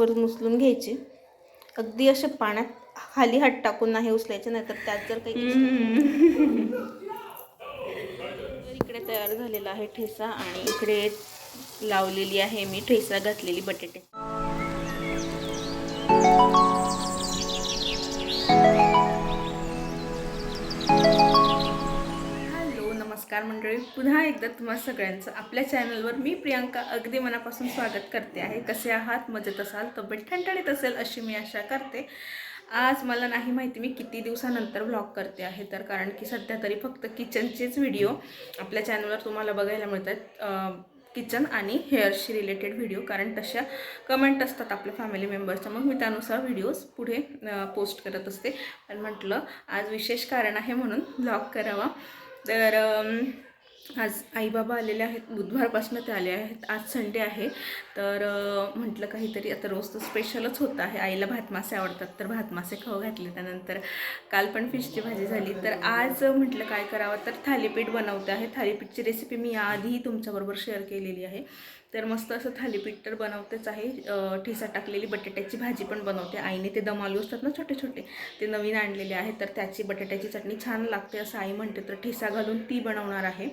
वरून उचलून घ्यायचे. अगदी असे पाण्यात खाली हात टाकून नाही उचलायचे नाहीतर त्यात जर काही इकडे तयार झालेला आहे ठेसा आणि इकडे लावलेली आहे मी ठेसा घातलेली बटाटे. नमस्कार मंडळी. पुन्हा एकदा तुम्हा सगळ्यांचं आपल्या चॅनलवर मी प्रियांका अगदी मनापासून स्वागत करते आहे. कसे आहात? मजेत असाल? तब्येत ठणठणीत असेल अशी मी आशा करते. आज मला नाही माहिती मी किती दिवसानंतर व्लॉग करते आहे. तर कारण की सध्या तरी फक्त किचनचेच व्हिडिओ आपल्या चॅनलवर तुम्हाला बघायला मिळतात. किचन आणि हेअरशी रिलेटेड व्हिडिओ कारण तशा कमेंट असतात आपल्या फॅमिली मेंबर्सच्या मग मी त्यानुसार व्हिडिओज पुढे पोस्ट करत असते. पण म्हटलं आज विशेष कारण आहे म्हणून ब्लॉग करावा. तर आज आईबाबा आलेले आहेत. बुधवारपासून ते आले आहेत. आज संडे आहे. तर म्हटलं काहीतरी आता रोज तर स्पेशलच होतं आहे. आईला भात मासे आवडतात तर भात मासे खाऊ घातले त्यानंतर. काल पण फिशची भाजी झाली. तर आज म्हटलं काय करावं? तर थालीपीठ बनवते आहे. थालीपीठची रेसिपी मी याआधीही तुमच्याबरोबर शेअर केलेली आहे. तर मस्त असं थालीपीठ तर बनवतेच आहे. ठेसा टाकलेली बटाट्याची भाजी पण बनवते. आईने ते दमालू असतात ना छोटे छोटे ते नवीन आणलेले आहे तर त्याची बटाट्याची चटणी छान लागते असं आई म्हणते. तर ठेसा घालून ती बनवणार आहे.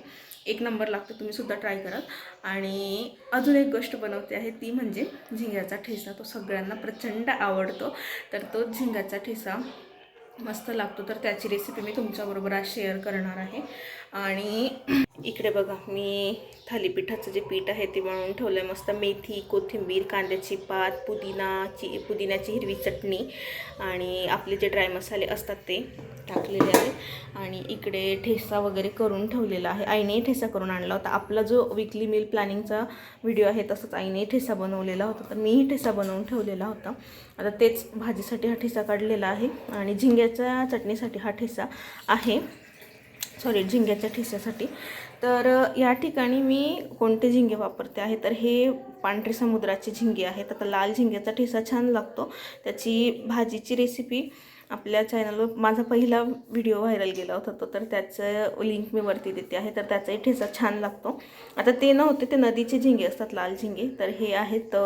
एक नंबर लागतो तुम्ही सुद्धा ट्राय कराल आणि अजून एक गोष्ट बनवते आहे ती म्हणजे झिंग्याचा ठेसा तो सगळ्यांना प्रचंड आवडतो. तर तो झिंगाचा ठेसा मस्त लागतो तर त्याची रेसिपी मी तुमच्याबरोबर आज शेअर करणार आहे. आणि इकडे बघा मी थालीपीठाचं जे पीठ आहे ते बनवून ठेवलं आहे मस्त. मेथी कोथिंबीर कांद्याची पात पुदिनाची पुदिन्याची हिरवी चटणी आणि आपले जे ड्राय मसाले असतात ते. टाकलेले आहेत. आणि इकडे ठेसा वगैरे करून ठेवलेला आहे. आईने ठेसा करून आणला होता. आपला जो विकली मील प्लॅनिंगचा व्हिडिओ आहे तसंच आईने ठेसा बनवलेला होता. तर मीही ठेसा बनवून ठेवलेला होता. आता तेच भाजीसाठी हा ठेसा काढलेला आहे. आणि झिंग्याच्या चटणीसाठी हा ठेसा आहे. सॉरी झिंग्याच्या ठेस्यासाठी तर या ठिकाणी मी कोणते झिंगे वापरते आहे? तर हे पांढरे समुद्राचे झिंगे आहेत. आता लाल झिंग्याचा ठेसा छान लागतो. त्याची भाजीची रेसिपी आपल्या चॅनलवर माझा पहिला व्हिडिओ व्हायरल गेला होता तो तर त्याचं लिंक मी वरती देते आहे. तर त्याचाही ठेचा छान लागतो. आता ते नव्हते ते नदीचे झिंगे असतात लाल झिंगे. तर हे आहेत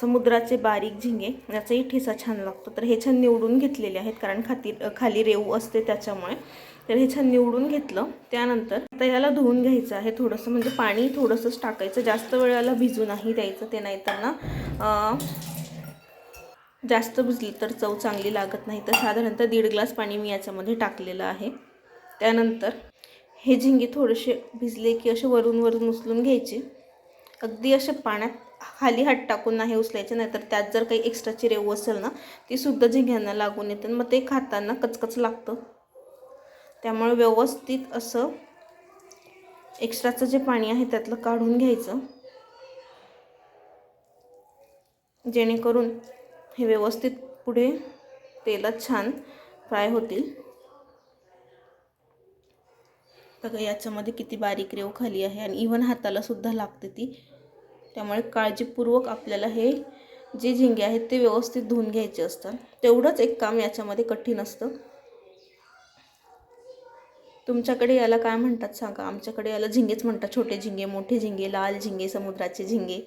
समुद्राचे बारीक झिंगे. याचाही ठेचा छान लागतो. तर हे छान निवडून घेतलेले आहेत कारण खाती खाली रेऊ असते त्याच्यामुळे. तर हे छान निवडून घेतलं. त्यानंतर आता याला धुवून घ्यायचं आहे थोडंसं म्हणजे पाणी थोडंसंच टाकायचं. जास्त वेळाला भिजू नाही द्यायचं ते नाही त्यांना जास्त भिजली तर चव चांगली लागत नाही. तर साधारणतः दीड ग्लास पाणी मी याच्यामध्ये टाकलेलं आहे. त्यानंतर हे झिंगे थोडेसे भिजले की असे वरून वरून उचलून घ्यायचे. अगदी असे पाण्यात खाली हात टाकून नाही उचलायचे नाहीतर त्यात जर काही एक्स्ट्राची रेव असेल ना तीसुद्धा झिंग्यांना लागून येते मग ते खाताना कचकच लागतं. त्यामुळे व्यवस्थित असं एक्स्ट्राचं जे पाणी आहे त्यातलं काढून घ्यायचं. जेणेकरून हे व्यवस्थित पुढे तेलात छान फ्राय होतील. बघा याच्यामध्ये किती बारीक रेव खाली आहे आणि इव्हन हाताला सुद्धा लागते ती. त्यामुळे काळजीपूर्वक आपल्याला हे जे झिंगे आहेत ते व्यवस्थित धुवून घ्यायचे असतात. तेवढंच एक काम याच्यामध्ये कठीण असतं. तुमच्याकडे याला काय म्हणतात सांगा? आमच्याकडे याला झिंगेच म्हणतात. छोटे झिंगे मोठे झिंगे लाल झिंगे समुद्राचे झिंगे.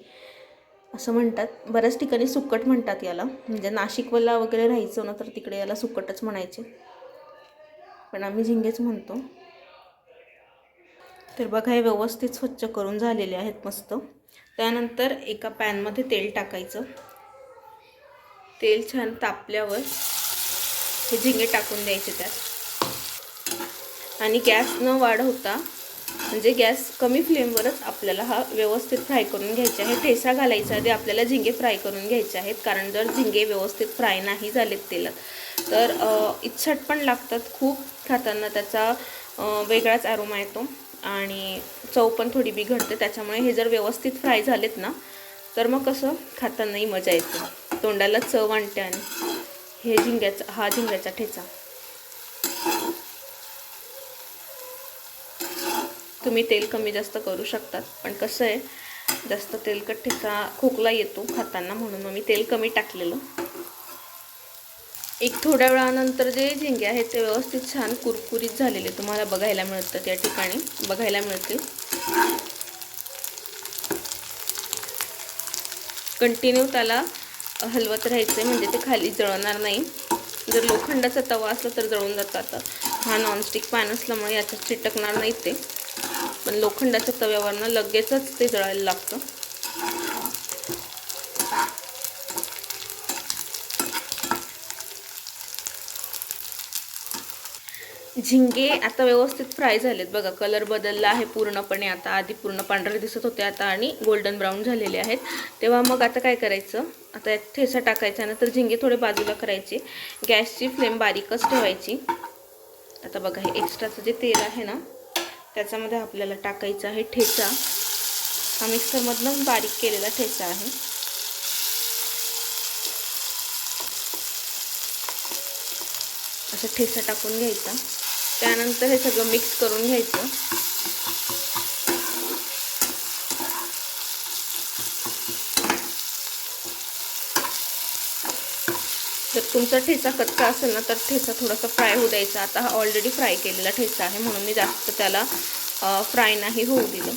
असं म्हणतात. बऱ्याच ठिकाणी सुकट म्हणतात याला. म्हणजे नाशिकवाला वगैरे राहायचं ना तर तिकडे याला सुकटच म्हणायचे. पण आम्ही झिंगेच म्हणतो. तर बघा हे व्यवस्थित स्वच्छ करून झालेले आहेत मस्त. त्यानंतर एका पॅनमध्ये तेल टाकायचं. तेल छान तापल्यावर हे झिंगे टाकून द्यायचे त्यात. आणि गॅस न वाढवता म्हणजे गॅस कमी फ्लेमवरच आपल्याला हा व्यवस्थित फ्राय करून घ्यायचा आहे. ठेसा घालायचा आधी आपल्याला झिंगे फ्राय करून घ्यायचे आहेत. कारण जर झिंगे व्यवस्थित फ्राय नाही झालेत तेलात तर इच्छट पण लागतात. खूप खाताना त्याचा वेगळाच अरोमा येतो आणि चव पण थोडी बिघडते. त्याच्यामुळे हे जर व्यवस्थित फ्राय झालेत ना तर मग कसं? खातानाही मजा येते. तोंडाला चव आणते आणि हे झिंग्याचा हा झिंग्याचा ठेचा. तुम्ही तेल कमी जास्त करू शकतात. पण कसं आहे जास्त तेलकट ठेचा खोकला येतो खाताना म्हणून मग मी तेल कमी टाकलेलं. एक थोड्या वेळानंतर जे झिंगे आहेत ते व्यवस्थित छान कुरकुरीत झालेले तुम्हाला बघायला मिळतात या ठिकाणी. बघायला मिळतील. कंटिन्यू त्याला हलवत राहायचं आहे म्हणजे ते खाली जळणार नाही. जर लोखंडाचा तवा असला तर जळून जातात आता. हा नॉनस्टिक पॅन असल्यामुळे याच्यात चिटकणार नाही ते. पण लोखंडाच्या तव्यावरनं लगेचच ते जळायला लागतं. झिंगे आता व्यवस्थित फ्राय झालेत बघा. कलर बदलला आहे पूर्णपणे. आता आधी पूर्ण पांढरे दिसत होते आता आणि गोल्डन ब्राऊन झालेले आहेत. तेव्हा मग आता काय करायचं? आता यात ठेसा टाकायचा नंतर झिंगे थोडे बाजूला करायचे. गॅसची फ्लेम बारीकच ठेवायची. आता बघा हे एक्स्ट्राचं जे तेल आहे ना त्याच्यामध्ये आपल्याला टाकायचं आहे ठेचा. हा मिक्सरमधनं बारीक केलेला ठेचा आहे. असा ठेचा टाकून घ्यायचा. त्यानंतर हे सगळं मिक्स करून घ्यायचं. तुमचा ठेचा कच्चा असेल ना तर ठेचा थोडासा फ्राय होऊ द्यायचा. आता हा ऑलरेडी फ्राय केलेला ठेचा आहे म्हणून मी जास्त त्याला फ्राय नाही होऊ दिलं.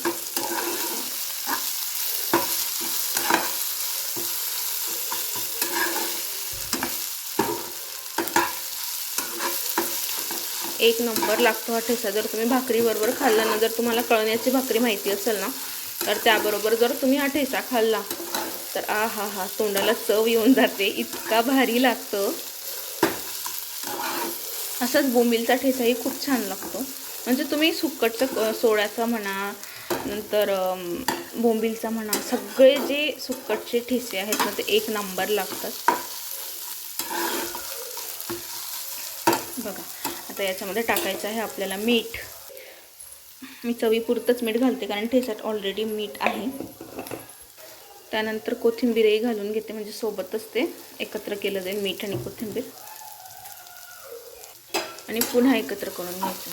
एक नंबर लागतो हा ठेचा. जर तुम्ही भाकरीबरोबर खाल्ला ना जर तुम्हाला कळण्याची भाकरी माहिती असेल ना तर त्याबरोबर जर तुम्ही हा ठेचा खाल्ला तर आ हा हा तोंडाला चव येऊन जाते. इतका भारी लागतं. असाच बोंबिलचा ठेचाही खूप छान लागतो. म्हणजे तुम्ही सुक्कटचं सोड्याचा म्हणा नंतर बोंबिलचा म्हणा सगळे जे सुक्कटचे ठेसे आहेत ना ते एक नंबर लागतात. बघा आता याच्यामध्ये टाकायचं आहे आपल्याला मीठ. मी चवीपुरतंच मीठ घालते कारण ठेच्यात ऑलरेडी मीठ आहे. त्यानंतर कोथिंबीरही घालून घेते म्हणजे सोबतच ते एकत्र केलं जाईल मीठ आणि कोथिंबीर. आणि पुन्हा एकत्र करून घ्यायचं.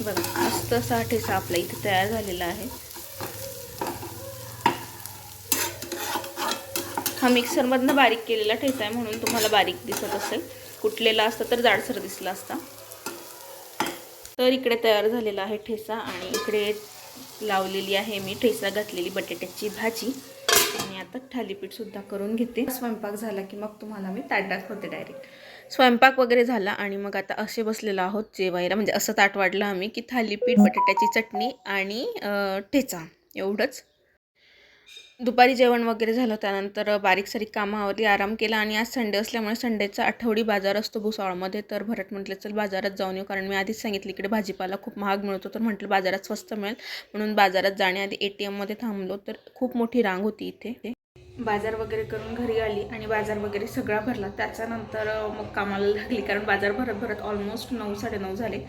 बघा मस्त असा ठेसा आपला इथे तयार झालेला आहे. हा मिक्सरमधनं बारीक केलेला ठेचा आहे म्हणून तुम्हाला बारीक दिसत असेल. कुटलेला असता तर जाडसर दिसला असता. तर इकडे तयार झालेला आहे ठेसा आणि इकडे लावलेली आहे मी ठेसा घातलेली बटाट्याची भाजी. आणि आता थालीपीठसुद्धा करून घेते. स्वयंपाक झाला की मग तुम्हाला मी ताट दाखवते डायरेक्ट स्वयंपाक वगैरे झाला आणि मग आता असे बसलेलो आहोत जेवायला. म्हणजे असं ताट वाढलं आम्ही की थालीपीठ बटाट्याची चटणी आणि ठेचा. एवढंच. दुपारी जेवण वगैरे झालं त्यानंतर बारीक सारीक कामावरती आराम केला आणि आज संडे असल्यामुळे संडेचा आठवडी बाजार असतो भुसावळमध्ये. तर भरत म्हटलं चल बाजारात जाऊन येऊ. कारण मी आधीच सांगितलं इकडे भाजीपाला खूप महाग मिळतो. तर म्हटलं बाजारात स्वस्त मिळेल. म्हणून बाजारात जाण्याआधी ए टी एममध्ये थांबलो तर खूप मोठी रांग होती इथे. बाजार वगैरे करून घरी आली आणि बाजार वगैरे सगळा भरला. त्याच्यानंतर मग कामाला लागली कारण बाजार भरत भरत ऑलमोस्ट नऊ साडेनऊ झाले.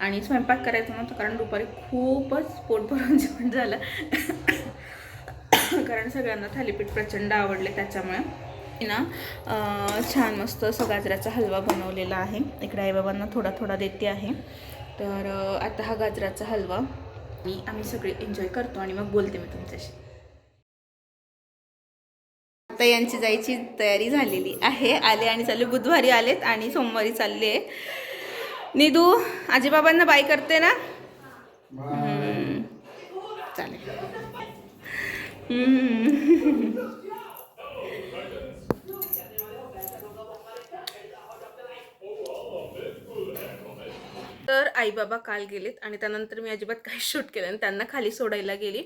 आणि स्वयंपाक करायचं नव्हतं कारण दुपारी खूपच पोट भरून जेवण झालं. कारण सगळ्यांना थालीपीठ प्रचंड आवडले त्याच्यामुळे. ना छान मस्त असं गाजराचा हलवा बनवलेला आहे. इकडे आईबाबांना थोडा थोडा देते आहे. तर आता हा गाजराचा हलवा मी आम्ही सगळे एन्जॉय करतो आणि मग बोलते मी तुमच्याशी. आता यांची जायची तयारी झालेली आहे. आले आणि चालले बुधवारी आलेत आणि सोमवारी चालले. निधू आजीबाबांना बाय करते ना? चालेल. तर आई बाबा काल गेलेत आणि त्यानंतर मी अजिबात काही शूट केलं आणि त्यांना खाली सोडायला गेली.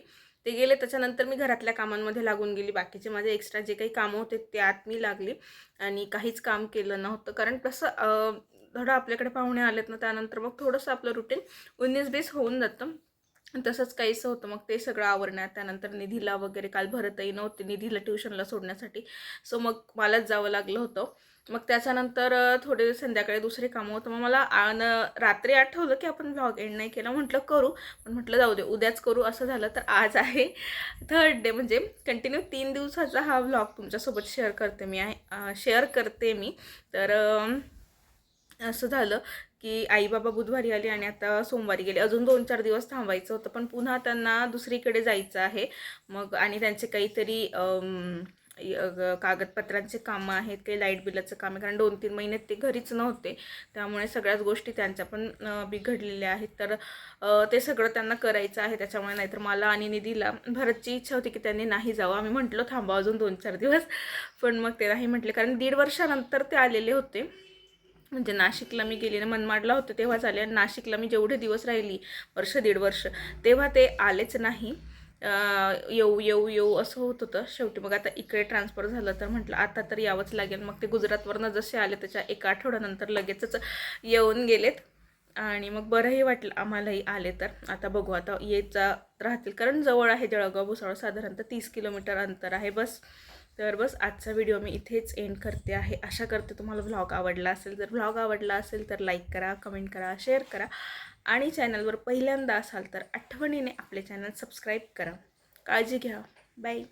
ते गेले त्याच्यानंतर मी घरातल्या कामांमध्ये लागून गेली. बाकीचे माझे एक्स्ट्रा जे काही कामं होते त्यात मी लागली आणि काहीच काम केलं नव्हतं. कारण तसं थोडं आपल्याकडे पाहुणे आलेत ना त्यानंतर मग थोडंसं आपलं रुटीन उन्नीस बेस होऊन जातं. तसंच काहीसं होतं मग ते सगळं आवरण्यात. त्यानंतर निधीला वगैरे काल भरतही नव्हते निधीला ट्युशनला सोडण्यासाठी. सो मग मलाच जावं लागलं होतं. मग त्याच्यानंतर थोडे संध्याकाळी दुसरे कामं होतं. मग मला आण रात्री आठवलं की आपण व्लॉग एंड नाही केला. म्हटलं करू पण म्हटलं जाऊ दे उद्याच करू असं झालं तर आज आहे. थर्ड डे म्हणजे कंटिन्यू तीन दिवसाचा हा व्लॉग तुमच्यासोबत शेअर करते मी आहे. शेअर करते मी. तर असं झालं. की आई बाबा बुधवारी आले आणि आता सोमवारी गेले. अजून दोन चार दिवस थांबायचं होतं पण पुन्हा त्यांना दुसरीकडे जायचं आहे. मग आणि त्यांचे काहीतरी कागदपत्रांचे कामं आहेत काही लाइट बिलाचं काम आहे. कारण दोन तीन महिने ते घरीच नव्हते. त्यामुळे सगळ्याच गोष्टी त्यांच्या पण बिघडलेल्या आहेत. तर ते सगळं त्यांना करायचं आहे. त्याच्यामुळे नाहीतर मला आणि निधीला भरतची इच्छा होती की त्यांनी नाही जावं. आम्ही म्हटलो थांबा अजून दोन चार दिवस. पण मग ते नाही म्हटले. कारण दीड वर्षानंतर ते आलेले होते. म्हणजे नाशिकला मी गेली ना मनमाडला होते तेव्हाच आले आणि नाशिकला मी जेवढे दिवस राहिली वर्ष दीड वर्ष तेव्हा ते आलेच नाही. येऊ येऊ येऊ असं होत होतं. शेवटी मग आता इकडे ट्रान्सफर झालं तर म्हटलं आता तर यावंच लागेल. मग ते गुजरातवरनं जसे आले त्याच्या एका आठवड्यानंतर लगेचच येऊन गेलेत. आणि मग बरंही वाटलं आम्हालाही आले तर. आता बघू आता येत राहतील. कारण जवळ आहे जळगाव भुसावळ साधारणतः तीस किलोमीटर अंतर आहे बस. तर बस आजचा व्हिडिओ मी इथेच एंड करते आहे. आशा करते तुम्हाला व्लॉग आवडला असेल जर व्लॉग आवडला असेल तर लाईक करा कमेंट करा शेअर करा. आणि चॅनलवर पहिल्यांदा असाल तर आठवणीने आपले चॅनल सबस्क्राईब करा. काळजी घ्या. बाय